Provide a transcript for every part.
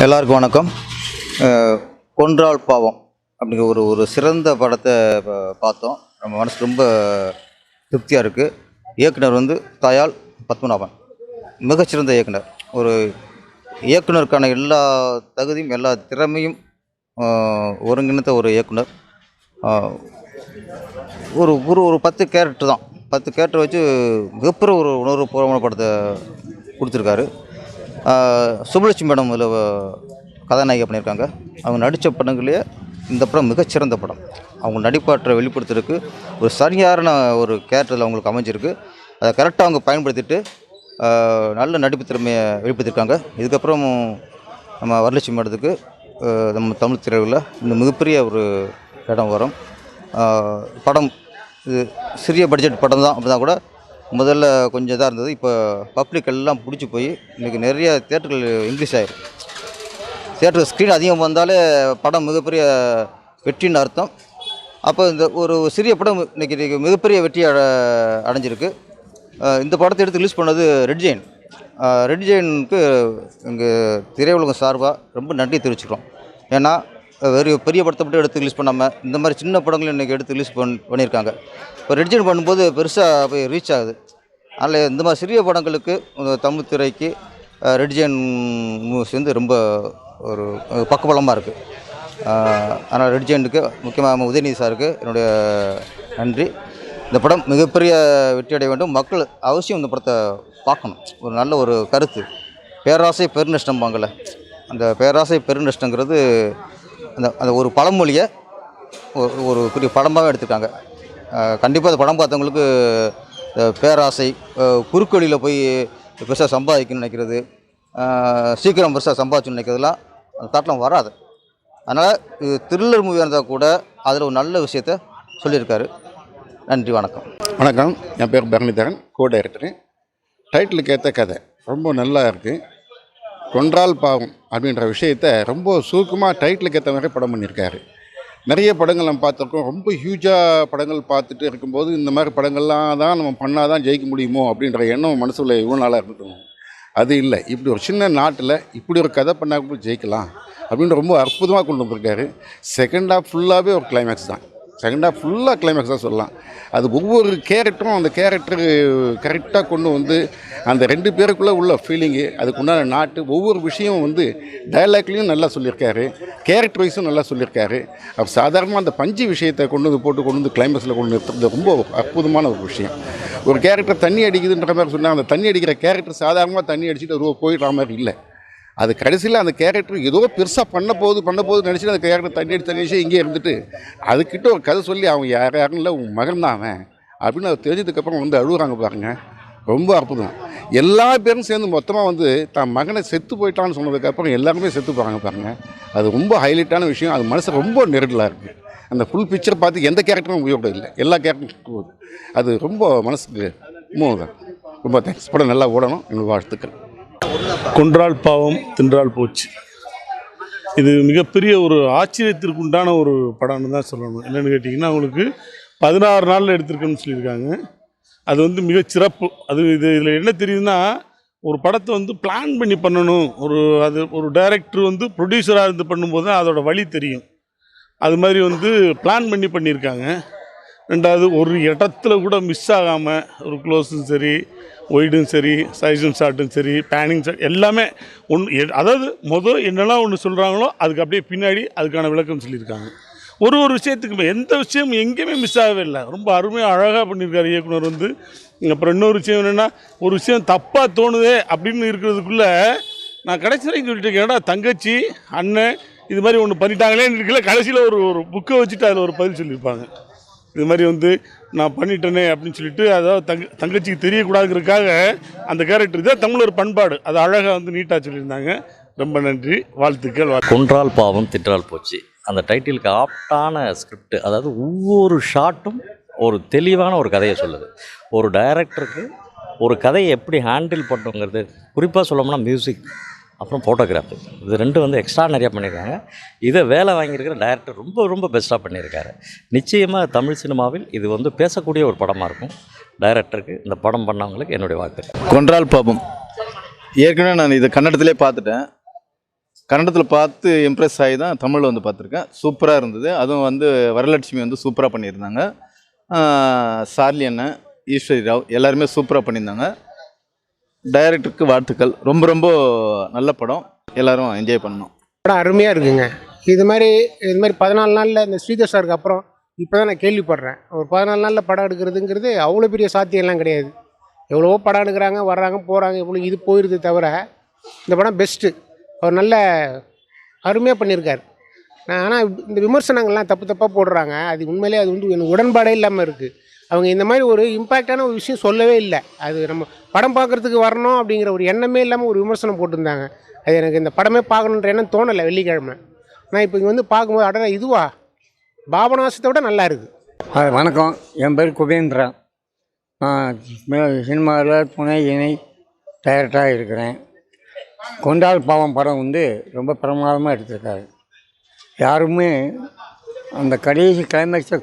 எல்லாருக்கும் வணக்கம். கொன்றால் பாவம் அப்படிங்கிற ஒரு ஒரு சிறந்த படத்தை ப- பார்த்தோம். நம்ம மனசு ரொம்ப திருப்தியாக இருக்குது இயக்குனர் வந்து தயால் பத்மநாபன். மிகச்சிறந்த இயக்குனர். ஒரு இயக்குனருக்கான எல்லா தகுதியும் எல்லா திறமையும் ஒருங்கிணைத்த ஒருங்கிணைந்த ஒரு இயக்குனர். ஒரு ஒரு ஒரு பத்து கேரக்டர் தான். பத்து கேரக்டர் வச்சு மிகப்பெரிய ஒரு உணர்வுபூர்வமான படத்தை கொடுத்துருக்காரு. சுபலட்சுமி சுப்புலட்சுமி மேடம் இதில் கதாநாயகி பண்ணியிருக்காங்க. அவங்க நடித்த படங்களே இந்த படம் மிகச்சிறந்த படம். அவங்க நடிப்பாற்றை வெளிப்படுத்துறதுக்கு ஒரு சரியான ஒரு கேரக்டரில் அவங்களுக்கு அமைஞ்சிருக்கு. அதை கரெக்டாக அவங்க பயன்படுத்திட்டு நல்ல நடிப்பு திறமையை வெளிப்படுத்தியிருக்காங்க. இதுக்கப்புறம் நம்ம வரலட்சுமி மேடத்துக்கு நம்ம தமிழ் திரையுள்ள இந்த மிகப்பெரிய ஒரு இடம் வரும். படம் இது சிறிய பட்ஜெட் படம் தான் அப்படின்னா கூட முதல்ல கொஞ்சம் இதாக இருந்தது. இப்போ பப்ளிக் எல்லாம் பிடிச்சி போய் இன்றைக்கி நிறைய தேட்டர்கள் இங்கிலீஷ் ஆயிருக்கு. தேட்டர் ஸ்க்ரீன் அதிகம் வந்தாலே படம் மிகப்பெரிய வெற்றின்னு அர்த்தம். அப்போ இந்த ஒரு சிறிய படம் இன்றைக்கி இன்றைக்கி மிகப்பெரிய வெற்றி அட அடைஞ்சிருக்கு. இந்த படத்தை எடுத்து ரிலீஸ் பண்ணது ரெட் ஜெயின் ரெட் ஜெயினுக்கு எங்கள் திரையுலகம் சார்பாக ரொம்ப நன்றி தெரிவிச்சுக்கிறோம். ஏன்னா வெறும் பெரிய படத்தை மட்டும் எடுத்து ரிலீஸ் பண்ணாமல் இந்த மாதிரி சின்ன படங்களும் இன்றைக்கி எடுத்து ரிலீஸ் பண் பண்ணியிருக்காங்க. இப்போ ரெட் பண்ணும்போது பெருசாக போய் ரீச் ஆகுது. அதில் இந்த மாதிரி சிறிய படங்களுக்கு தமிழ் துறைக்கு ரெடிஜன் மூவிஸ் வந்து ரொம்ப ஒரு பக்கபலமாக இருக்குது ஆனால் ரெடிஜனுக்கு முக்கியமாக உதயநிதி சாருக்கு என்னுடைய நன்றி. இந்த படம் மிகப்பெரிய வெற்றி அடைய வேண்டும். மக்கள் அவசியம் இந்த படத்தை பார்க்கணும். ஒரு நல்ல ஒரு கருத்து. பேராசை பெருநஷ்டம் பெருநஷ்டம்பாங்கள்ல அந்த பேராசை பெருநஷ்டங்கிறது அந்த அந்த ஒரு பழமொழியை ஒரு ஒரு பெரிய படமாகவே எடுத்திருக்காங்க. கண்டிப்பாக அந்த படம் பார்த்தவங்களுக்கு பேராசை குறுக்கொழியில் குறுக்கு வழியில் போய் பெருசாக சம்பாதிக்கணும்னு நினைக்கிறது சீக்கிரம் பெருசாக சம்பாதிக்கணும்னு நினைக்கிறதுலாம் அந்த தாட்டம் வராது. அதனால் இது த்ரில்லர் மூவியாக இருந்தால் கூட அதில் ஒரு நல்ல விஷயத்த சொல்லியிருக்காரு. நன்றி வணக்கம். வணக்கம். என் பேர் பரணிதரன் கோ டைரக்டரு டைட்டிலுக்கு ஏற்ற கதை. ரொம்ப நல்லா இருக்குது கொன்றால் பாவம் அப்படின்ற விஷயத்த ரொம்ப சுருக்கமாக டைட்டிலுக்கு ஏற்ற மாதிரி படம் பண்ணியிருக்காரு. நிறைய படங்கள் நம்ம பார்த்துருக்கோம். ரொம்ப ஹியூஜாக படங்கள் பார்த்துட்டு இருக்கும்போது இந்த மாதிரி படங்கள்லாம் தான் நம்ம பண்ணால் தான் ஜெயிக்க முடியுமோ அப்படின்ற எண்ணம் மனசுல இவ்வளோ நாளாக இருக்கட்டும் அது இல்லை. இப்படி ஒரு சின்ன நாட்டில் இப்படி ஒரு கதை பண்ணால் கூட ஜெயிக்கலாம் அப்படின்னு ரொம்ப அற்புதமாக கொண்டு வந்திருக்காரு. செகண்ட் ஹாஃப் ஃபுல்லாகவே ஒரு கிளைமேக்ஸ் தான். செகண்ட் ஹாஃப் ஃபுல்லாக கிளைமேக்ஸ் தான் சொல்லலாம். அது ஒவ்வொரு கேரக்டரும் அந்த கேரக்டரு கரெக்டாக கொண்டு வந்து அந்த ரெண்டு பேருக்குள்ளே உள்ள ஃபீலிங்கு அதுக்குண்டான நாட்டு ஒவ்வொரு விஷயமும் வந்து டயலாக்லேயும் நல்லா சொல்லியிருக்காரு. கேரக்டர் வைஸும் நல்லா சொல்லியிருக்காரு. அப்போ சாதாரணமாக அந்த பஞ்சு விஷயத்தை கொண்டு வந்து போட்டு கொண்டு வந்து கிளைமேக்ஸில் கொண்டு நிறுத்துறது ரொம்ப அற்புதமான ஒரு விஷயம். ஒரு கேரக்டர் தண்ணி அடிக்குதுன்ற மாதிரி சொன்னால் அந்த தண்ணி அடிக்கிற கேரக்டர் சாதாரணமாக தண்ணி அடிச்சுட்டு ரூபா போயிடுற மாதிரி இல்லை. அது கடைசியில் அந்த கேரக்டர் ஏதோ பெருசாக பண்ண போகுது பண்ண போகுது நினச்சி அந்த கேரக்டர் தண்ணி அடிச்சு தண்ணி அடிச்சு இங்கே இருந்துட்டு அதுக்கிட்ட ஒரு கதை சொல்லி அவன் யார் யாரும் இல்லை உன் மகன் தான் அவன். அப்படின்னு அது தெரிஞ்சதுக்கப்புறம் வந்து அழுகுறாங்க பாருங்கள் ரொம்ப அற்புதம். எல்லா பேரும் சேர்ந்து மொத்தமாக வந்து தான் மகனை செத்து போயிட்டான்னு சொன்னதுக்கப்புறம் எல்லாருமே செத்து போகிறாங்க பாருங்கள் அது ரொம்ப ஹைலைட்டான விஷயம். அது மனசு ரொம்ப நெருடலாக இருக்குது அந்த ஃபுல் பிக்சர் பார்த்து எந்த கேரக்டரும் உபயோகம் இல்லை எல்லா கேரக்டரும் அது ரொம்ப மனசுக்கு மூணு தான் ரொம்ப தேங்க்ஸ் படம் நல்லா ஓடணும். என்னோட வாழ்த்துக்கள். கொன்றால் பாவம் தின்றால் போச்சு. இது மிகப்பெரிய ஒரு ஆச்சரியத்திற்கு உண்டான ஒரு படம்னு தான் சொல்லணும். என்னென்னு கேட்டிங்கன்னா உங்களுக்கு பதினாறு நாளில் எடுத்திருக்கேன்னு சொல்லியிருக்காங்க. அது வந்து மிக சிறப்பு. அது இது இதில் என்ன தெரியுதுன்னா ஒரு படத்தை வந்து பிளான் பண்ணி பண்ணணும். ஒரு அது ஒரு டைரக்டர் வந்து ப்ரொடியூசராக இருந்து பண்ணும்போது தான் அதோட வழி தெரியும். அது மாதிரி வந்து பிளான் பண்ணி பண்ணியிருக்காங்க. ரெண்டாவது ஒரு இடத்துல கூட மிஸ் ஆகாமல் ஒரு க்ளோஸும் சரி ஒய்டும் சரி சைஸும் ஷார்ட்டும் சரி பேனிங் ஷார்ட் எல்லாமே ஒன்று அதாவது மொதல் என்னெல்லாம் ஒன்று சொல்கிறாங்களோ அதுக்கு அப்படியே பின்னாடி அதுக்கான விளக்கம் சொல்லியிருக்காங்க. ஒரு ஒரு விஷயத்துக்குமே எந்த விஷயம் எங்கேயுமே மிஸ் ஆகவே இல்லை. ரொம்ப அருமையாக அழகாக பண்ணியிருக்காரு இயக்குனர் வந்து. அப்புறம் இன்னொரு விஷயம் என்னென்னா ஒரு விஷயம் தப்பாக தோணுதே அப்படின்னு இருக்கிறதுக்குள்ளே நான் கடைசி வரைக்கும் சொல்லிட்டு இருக்கேன் ஏன்னா தங்கச்சி அண்ணன் இது மாதிரி ஒன்று பண்ணிட்டாங்களேன்னு இருக்கல கடைசியில் ஒரு ஒரு புக்கை வச்சுட்டு அதில் ஒரு பதில் சொல்லியிருப்பாங்க. இது மாதிரி வந்து நான் பண்ணிட்டேனே அப்படின்னு சொல்லிட்டு அதாவது தங்க தங்கச்சிக்கு தெரியக்கூடாதுங்கிறதுக்காக அந்த கேரக்டர் இதான் தமிழர் பண்பாடு. அது அழகாக வந்து நீட்டாக சொல்லியிருந்தாங்க. ரொம்ப நன்றி. வாழ்த்துக்கள் வாழ்த்து. கொன்றால் பாவம் திட்டால் போச்சு. அந்த டைட்டிலுக்கு ஆப்டான ஸ்கிரிப்ட் அதாவது ஒவ்வொரு ஷாட்டும் ஒரு தெளிவான ஒரு கதையை சொல்லுது. ஒரு டைரக்டருக்கு ஒரு கதையை எப்படி ஹேண்டில் பண்ணுங்கிறது குறிப்பாக சொல்லணும்னா மியூசிக் அப்புறம் ஃபோட்டோகிராஃபி இது ரெண்டும் வந்து எக்ஸ்ட்ரா நிறையா பண்ணியிருக்காங்க. இதை வேலை வாங்கியிருக்கிற டைரக்டர் ரொம்ப ரொம்ப பெஸ்ட்டாக பண்ணியிருக்காரு. நிச்சயமாக தமிழ் சினிமாவில் இது வந்து பேசக்கூடிய ஒரு படமாக இருக்கும். டைரக்டருக்கு இந்த படம் பண்ணவங்களுக்கு என்னுடைய வாழ்த்து கொன்றால் பாபம். ஏற்கனவே நான் இதை கன்னடத்திலே பார்த்துட்டேன். கன்னடத்தில் பார்த்து இம்ப்ரெஸ் ஆகி தான் தமிழில் வந்து பார்த்துருக்கேன். சூப்பராக இருந்தது. அதுவும் வந்து வரலட்சுமி வந்து சூப்பராக பண்ணியிருந்தாங்க. சார்லி அண்ணன் ஈஸ்வரி ராவ் எல்லாருமே சூப்பராக பண்ணியிருந்தாங்க. டைரக்டருக்கு வாழ்த்துக்கள். ரொம்ப ரொம்ப நல்ல படம். எல்லாரும் என்ஜாய் பண்ணணும். படம் அருமையாக இருக்குங்க. இது மாதிரி இது மாதிரி பதினாலு நாளில் இந்த ஸ்ரீதர் சாருக்கு அப்புறம் இப்போ தான் நான் கேள்விப்படுறேன். ஒரு பதினாலு நாளில் படம் எடுக்கிறதுங்கிறது அவ்வளோ பெரிய சாத்தியம்லாம் கிடையாது. எவ்வளவோ படம் எடுக்கிறாங்க வர்றாங்க போகிறாங்க இவ்வளோ இது போயிடுது தவிர இந்த படம் பெஸ்ட்டு அவர் நல்ல அருமையாக பண்ணியிருக்கார். நான் ஆனால் இந்த விமர்சனங்கள்லாம் தப்பு தப்பாக போடுறாங்க. அது உண்மையிலே அது வந்து எனக்கு உடன்பாடே இல்லாமல் இருக்குது அவங்க இந்த மாதிரி ஒரு இம்பேக்டான ஒரு விஷயம் சொல்லவே இல்லை. அது நம்ம படம் பார்க்குறதுக்கு வரணும் அப்படிங்கிற ஒரு எண்ணமே இல்லாமல் ஒரு விமர்சனம் போட்டிருந்தாங்க. அது எனக்கு இந்த படமே பார்க்கணுன்ற எண்ணம் தோணலை வெள்ளிக்கிழமை. நான் இப்போ இங்கே வந்து பார்க்கும்போது அடடா இதுவா? பாபநாசத்தை விட நல்லா இருக்குது வணக்கம். என் பேர் குபேந்திரன் நான் சினிமாவில் துணை இணை டைரக்டராக இருக்கிறேன். கொண்டாள் பாவம் படம் வந்து ரொம்ப பிரமாதமாக எடுத்திருக்காரு. யாருமே அந்த கடைசி கிளைமேக்ஸை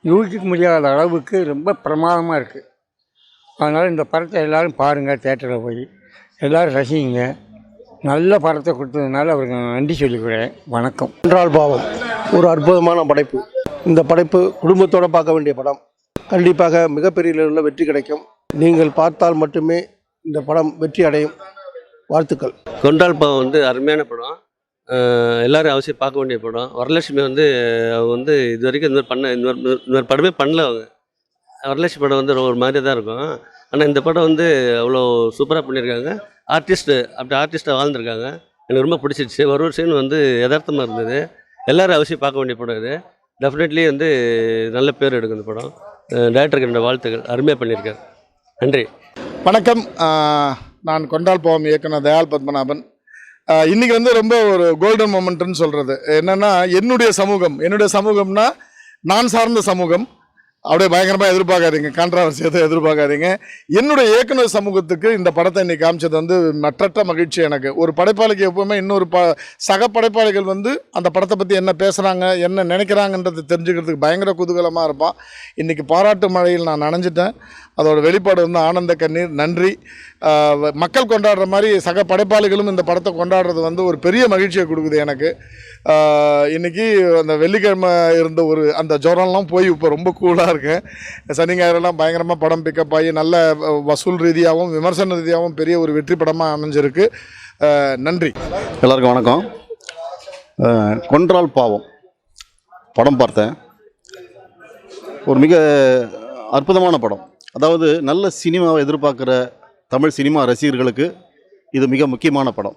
யூகிக்க முடியாத அளவுக்கு ரொம்ப பிரமாதமாக இருக்குது அதனால் இந்த படத்தை எல்லோரும் பாருங்கள் தேட்டரில் போய். எல்லோரும் ரசிங்க. நல்ல படத்தை கொடுத்ததுனால அவருக்கு நான் நன்றி சொல்லிக்கிறேன். வணக்கம். என்றால் பாவம். ஒரு அற்புதமான படைப்பு. இந்த படைப்பு குடும்பத்தோடு பார்க்க வேண்டிய படம். கண்டிப்பாக மிகப்பெரிய அளவில் வெற்றி கிடைக்கும். நீங்கள் பார்த்தால் மட்டுமே இந்த படம் வெற்றி அடையும். வாழ்த்துக்கள். கொண்டால் பாவம் வந்து அருமையான படம். எல்லோரும் அவசியம் பார்க்க வேண்டிய படம். வரலட்சுமி வந்து அவங்க வந்து இது வரைக்கும் இந்த மாதிரி பண்ண இந்த மாதிரி இந்த மாதிரி படமே பண்ணல அவங்க. வரலட்சுமி படம் வந்து ஒரு மாதிரி தான் இருக்கும். ஆனால் இந்த படம் வந்து அவ்வளோ சூப்பராக பண்ணியிருக்காங்க. ஆர்டிஸ்ட்டு அப்படி ஆர்டிஸ்ட்டாக வாழ்ந்துருக்காங்க. எனக்கு ரொம்ப பிடிச்சிருச்சு. ஒரு ஒரு சீன் வந்து யதார்த்தமாக இருந்தது. எல்லோரும் அவசியம் பார்க்க வேண்டிய படம் இது. டெஃபினெட்லி வந்து நல்ல பேர் எடுக்கும் இந்த படம். டேரக்டருக்கு என்னோடய வாழ்த்துக்கள். அருமையாக பண்ணியிருக்காரு. நன்றி. வணக்கம். நான் கொண்டால் போவோம் இயக்குனர் தயாள் பத்மநாபன். இன்றைக்கி இன்னைக்கு வந்து ரொம்ப ஒரு கோல்டன் மொமெண்ட்னு சொல்கிறது என்னென்னா என்னுடைய சமூகம் என்னுடைய சமூகம்னா நான் சார்ந்த சமூகம். அப்படியே பயங்கரமாக எதிர்பார்க்காதீங்க. கான்ட்ராவர்சி எதுவும் எதிர்பார்க்காதீங்க. என்னுடைய இயக்குனர் சமூகத்துக்கு இந்த படத்தை இன்னைக்கு காமிச்சது வந்து மற்றற்ற மகிழ்ச்சி எனக்கு. ஒரு படைப்பாளிக்கு எப்போவுமே இன்னொரு ப சக படைப்பாளிகள் வந்து அந்த படத்தை பற்றி என்ன பேசுகிறாங்க என்ன நினைக்கிறாங்கன்றது தெரிஞ்சுக்கிறதுக்கு பயங்கர குதூகலமாக இருப்பான். இன்றைக்கி பாராட்டு மழையில் நான் நனைஞ்சிட்டேன். அதோட வெளிப்பாடு வந்து ஆனந்த கண்ணீர் நன்றி. மக்கள் கொண்டாடுற மாதிரி சக படைப்பாளிகளும் இந்த படத்தை கொண்டாடுறது வந்து ஒரு பெரிய மகிழ்ச்சியை கொடுக்குது எனக்கு. இன்றைக்கி இன்னைக்கு அந்த வெள்ளிக்கிழமை இருந்த ஒரு அந்த ஜுரம்லாம் போய் இப்போ ரொம்ப கூலாக இருக்கேன் சனி ஞாயிறுலாம் பயங்கரமாக படம் பிக்கப் ஆகி நல்ல வசூல் ரீதியாகவும் விமர்சன ரீதியாகவும் பெரிய ஒரு வெற்றி படமாக அமைஞ்சிருக்கு. நன்றி. எல்லாருக்கும் வணக்கம். கொன்றால் பாவம். படம் பார்த்தேன். ஒரு மிக அற்புதமான படம். அதாவது நல்ல சினிமாவை எதிர்பார்க்குற தமிழ் சினிமா ரசிகர்களுக்கு இது மிக முக்கியமான படம்.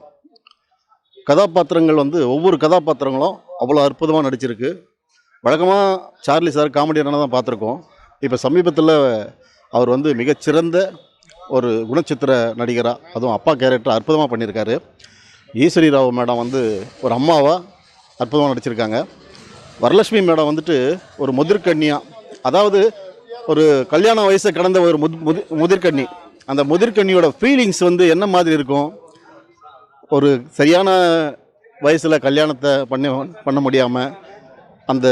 கதாபாத்திரங்கள் வந்து ஒவ்வொரு கதாபாத்திரங்களும் அவ்வளோ அற்புதமாக நடிச்சிருக்கு. வழக்கமாக சார்லி சார் காமெடியனாக தான் பார்த்துருக்கோம். இப்போ சமீபத்தில் அவர் வந்து மிகச்சிறந்த ஒரு குணச்சித்திர நடிகராக அதுவும் அப்பா கேரக்டர் அற்புதமாக பண்ணியிருக்காரு. ஈஸ்வரி ராவ் மேடம் வந்து ஒரு அம்மாவாக அற்புதமாக நடிச்சிருக்காங்க. வரலட்சுமி மேடம் வந்துட்டு ஒரு முதிர்கண்ணியாக அதாவது ஒரு கல்யாண வயசை கடந்த ஒரு முது முதி முதிர்கன்னி அந்த முதிர்கன்னியோட ஃபீலிங்ஸ் வந்து என்ன மாதிரி இருக்கும்? ஒரு சரியான வயசில் கல்யாணத்தை பண்ண பண்ண முடியாமல் அந்த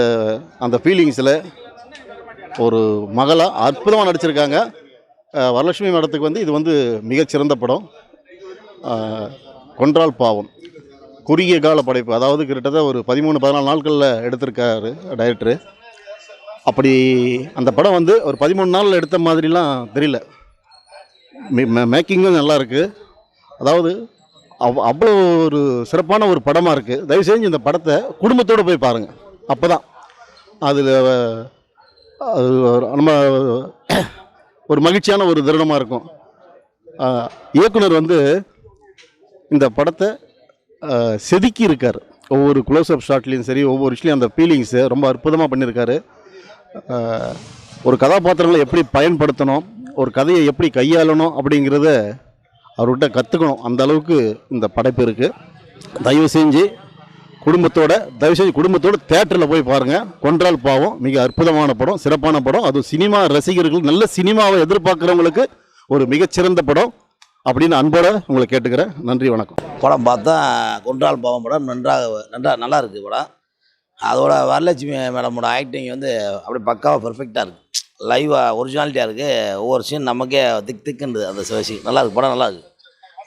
அந்த ஃபீலிங்ஸில் ஒரு மகளாக அற்புதமாக நடிச்சிருக்காங்க. வரலட்சுமி மேடத்துக்கு வந்து இது வந்து மிகச்சிறந்த படம். கொன்றால் பாவம். குறுகிய கால படைப்பு. அதாவது கிட்டத்தட்ட ஒரு பதிமூணு பதினாலு நாட்களில் எடுத்திருக்காரு டைரக்டரு அப்படி அந்த படம் வந்து ஒரு பதிமூணு நாளில் எடுத்த மாதிரிலாம் தெரியல. மேக்கிங்கும் நல்லா இருக்குது அதாவது அவ் அவ்வளோ ஒரு சிறப்பான ஒரு படமாக இருக்குது தயவு செஞ்சு இந்த படத்தை குடும்பத்தோடு போய் பாருங்கள் அப்போ தான் அதில் அது நம்ம ஒரு மகிழ்ச்சியான ஒரு தருணமாக இருக்கும். இயக்குனர் வந்து இந்த படத்தை செதுக்கி இருக்கார் ஒவ்வொரு க்ளோஸ்அப் ஷாட்லேயும் சரி ஒவ்வொரு விஷயம் அந்த ஃபீலிங்ஸை ரொம்ப அற்புதமாக பண்ணியிருக்காரு. ஒரு கதாபாத்திரங்களை எப்படி பயன்படுத்தணும் ஒரு கதையை எப்படி கையாளணும் அப்படிங்கிறத அவர்கிட்ட கற்றுக்கணும் அந்த அளவுக்கு இந்த படைப்பு இருக்குது தயவு செஞ்சு குடும்பத்தோட தயவு செஞ்சு குடும்பத்தோட தேட்டரில் போய் பாருங்கள் கொன்றால் பாவம். மிக அற்புதமான படம் சிறப்பான படம். அதுவும் சினிமா ரசிகர்கள் நல்ல சினிமாவை எதிர்பார்க்குறவங்களுக்கு ஒரு மிகச்சிறந்த படம் அப்படின்னு அன்போட உங்களை கேட்டுக்கிறேன். நன்றி வணக்கம். படம் பார்த்தா கொன்றால் பாவம் படம் நன்றாக நன்றாக நல்லா இருக்குது படம். அதோட வரலட்சுமி மேடமோட ஆக்டிங் வந்து அப்படியே பக்காவாக பர்ஃபெக்டாக இருக்குது லைவாக ஒரிஜினாலிட்டியாக இருக்குது ஒவ்வொரு சீன் நமக்கே திக் திக்குன்றது அந்த சிவசி. நல்லா இருக்குது படம் நல்லா இருக்குது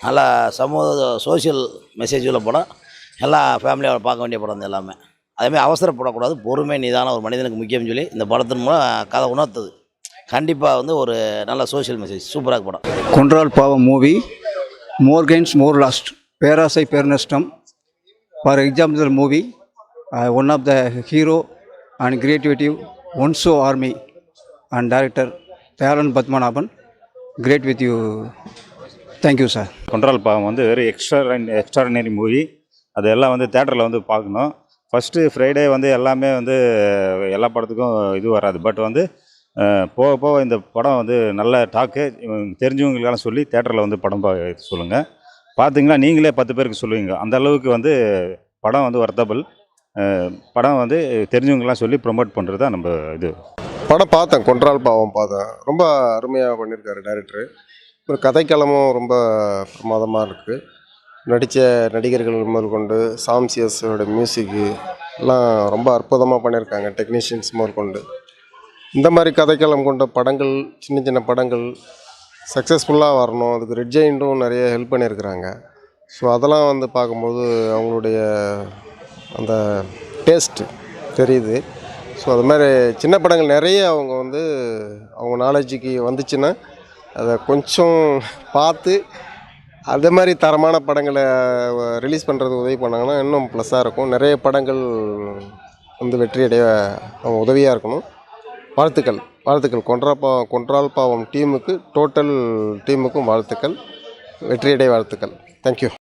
நல்லா சமூக சோஷியல் மெசேஜ் உள்ள படம். எல்லாம் ஃபேமிலியோட பார்க்க வேண்டிய படம் எல்லாமே. அதேமாதிரி அவசரப்படக்கூடாது பொறுமை நிதானம் ஒரு மனிதனுக்கு முக்கியம்னு சொல்லி இந்த படத்தின் மூலம் கதை உணர்த்துது. கண்டிப்பாக வந்து ஒரு நல்ல சோஷியல் மெசேஜ் சூப்பராக படம். கொன்றால் பாவம் movie more gains more lost பேராசை பெருநஷ்டம் for example movie one of the hero and creativity ஒன்சோ army and director Dayalan Padmanabhan great with you thank you sir கொன்றால் பாவம் வந்து வெரி எக்ஸ்ட்ரா எக்ஸ்ட்ராடினரி மூவி அதெல்லாம் வந்து தேட்டரில் வந்து பார்க்கணும். ஃபஸ்ட்டு ஃப்ரைடே வந்து எல்லாமே வந்து எல்லா படத்துக்கும் இது வராது. பட் வந்து போக போக இந்த படம் வந்து நல்ல டாக்கு தெரிஞ்சவங்களுக்கெல்லாம் சொல்லி தேட்டரில் வந்து படம் பா சொல்லுங்கள் பார்த்தீங்கன்னா நீங்களே பத்து பேருக்கு சொல்லுவீங்க. அந்த அளவுக்கு வந்து படம் வந்து வர்த்தபிள் படம் வந்து தெரிஞ்சவங்களாம் சொல்லி ப்ரொமோட் பண்ணுறது தான் நம்ம இது. படம் பார்த்தேன். கொன்றால் பாவம் பார்த்தேன். ரொம்ப அருமையாக பண்ணியிருக்காரு டேரக்டரு ஒரு கதைக்களமும் ரொம்ப பிரமாதமாக இருக்குது நடித்த நடிகர்கள் முதற்கொண்டு சாம்சியஸோட மியூசிக்கு எல்லாம் ரொம்ப அற்புதமாக பண்ணியிருக்காங்க டெக்னீஷியன்ஸ் முதற்கொண்டு இந்த மாதிரி கதைக்களம் கொண்ட படங்கள் சின்ன சின்ன படங்கள் சக்ஸஸ்ஃபுல்லாக வரணும் அதுக்கு ரெட் ஜெயின்ட்டும் நிறைய ஹெல்ப் பண்ணியிருக்கிறாங்க. ஸோ அதெல்லாம் வந்து பார்க்கும்போது அவங்களுடைய அந்த டேஸ்ட்டு தெரியுது. ஸோ அது மாதிரி சின்ன படங்கள் நிறைய அவங்க வந்து அவங்க நாலேஜுக்கு வந்துச்சுன்னா அதை கொஞ்சம் பார்த்து அதே மாதிரி தரமான படங்களை ரிலீஸ் பண்ணுறது உதவி பண்ணாங்கன்னா இன்னும் ப்ளஸ்ஸாக இருக்கும். நிறைய படங்கள் வந்து வெற்றியடைய அவங்க உதவியாக இருக்கணும். வாழ்த்துக்கள். வாழ்த்துக்கள். கொன்றா கொன்றால் பாவம் டீமுக்கு டோட்டல் டீமுக்கும் வாழ்த்துக்கள் வெற்றியடைய வாழ்த்துக்கள். தேங்க்யூ